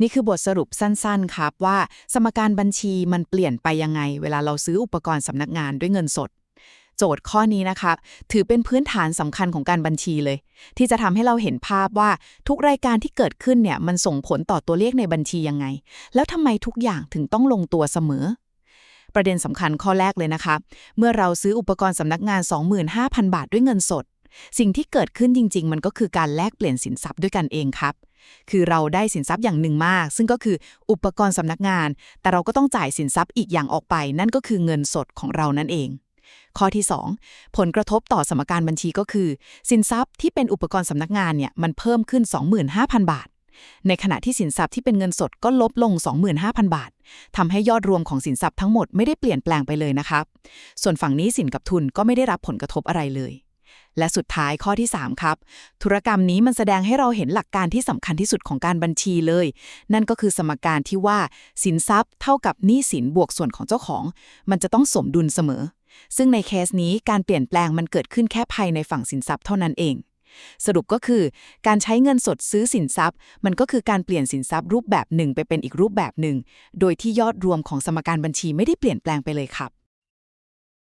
นี่คือบทสรุปสั้นๆครับว่า สมการบัญชีมันเปลี่ยนไปยังไง เวลาเราซื้ออุปกรณ์สำนักงานด้วยเงินสด โจทย์ข้อนี้นะครับถือเป็นพื้นฐานสำคัญของการบัญชีเลย ที่จะทำให้เราเห็นภาพว่าทุกรายการที่เกิดขึ้นเนี่ยมันส่งผลต่อตัวเลขในบัญชียังไง แล้วทำไมทุกอย่างถึงต้องลงตัวเสมอ ประเด็นสำคัญข้อแรกเลยนะคะ เมื่อเราซื้ออุปกรณ์สำนักงาน 25,000 บาทด้วยเงินสด สิ่งที่เกิดขึ้นจริง ๆ มันก็คือการแลกเปลี่ยนสินทรัพย์ด้วยกันเองครับ คือเราได้สินทรัพย์อย่างหนึ่งมาก ซึ่งก็คืออุปกรณ์สำนักงาน แต่เราก็ต้องจ่ายสินทรัพย์อีกอย่างออกไป นั่นก็คือเงินสดของเรานั่นเอง ข้อที่ 2 ผลกระทบต่อสมการบัญชีก็คือ สินทรัพย์ที่เป็นอุปกรณ์สำนักงานเนี่ยมันเพิ่มขึ้น 25,000 บาทในขณะที่สินทรัพย์ที่เป็นเงินสดก็ลบลง 25,000 บาททำให้ยอดรวมของสินทรัพย์ทั้งหมดไม่ได้เปลี่ยนแปลงไปเลยนะครับ ส่วนฝั่งนี้สินกับทุนก็ไม่ได้รับผลกระทบอะไรเลย และสุดท้ายข้อที่ 3 ครับ ธุรกรรมนี้มันแสดงให้เราเห็นหลักการที่สำคัญที่สุดของการบัญชีเลย นั่นก็คือสมการที่ว่าสินทรัพย์เท่ากับหนี้สินบวกส่วนของเจ้าของ มันจะต้องสมดุลเสมอ ซึ่งในเคสนี้การเปลี่ยนแปลงมันเกิดขึ้นแค่ภายในฝั่งสินทรัพย์เท่านั้นเอง สรุปก็คือ การใช้เงินสดซื้อสินทรัพย์ มันก็คือการเปลี่ยนสินทรัพย์รูปแบบหนึ่งไปเป็นอีกรูปแบบหนึ่ง โดยที่ยอดรวมของสมการบัญชีไม่ได้เปลี่ยนแปลงไปเลยครับ